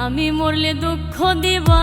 আমি মরলে দুঃখ দিবা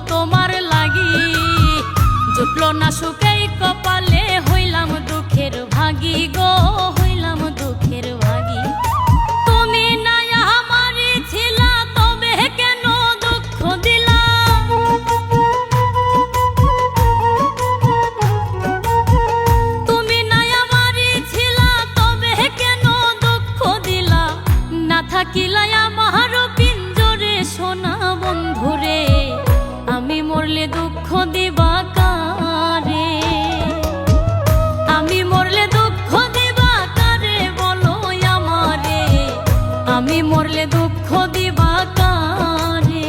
মরলে দুঃখ দিবা কারে?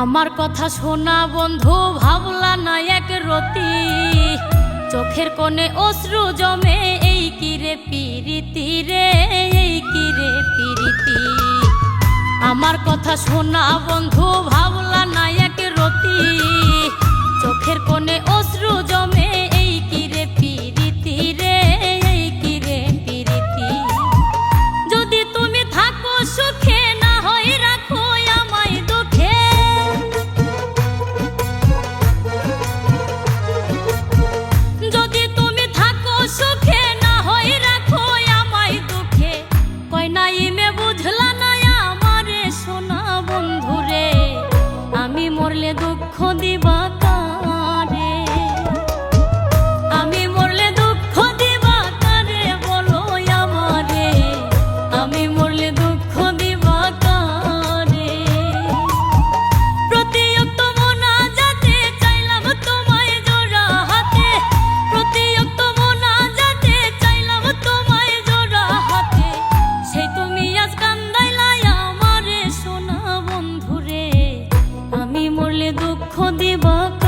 আমার কথা শোনা বন্ধু ভাবলা না এক রতি। চোখের কোণে অশ্রু জমে, এই কিরে পিরিতি রে, এই কিরে পিরিতি? আমার কথা শোনা বন্ধু দুঃখ দেবা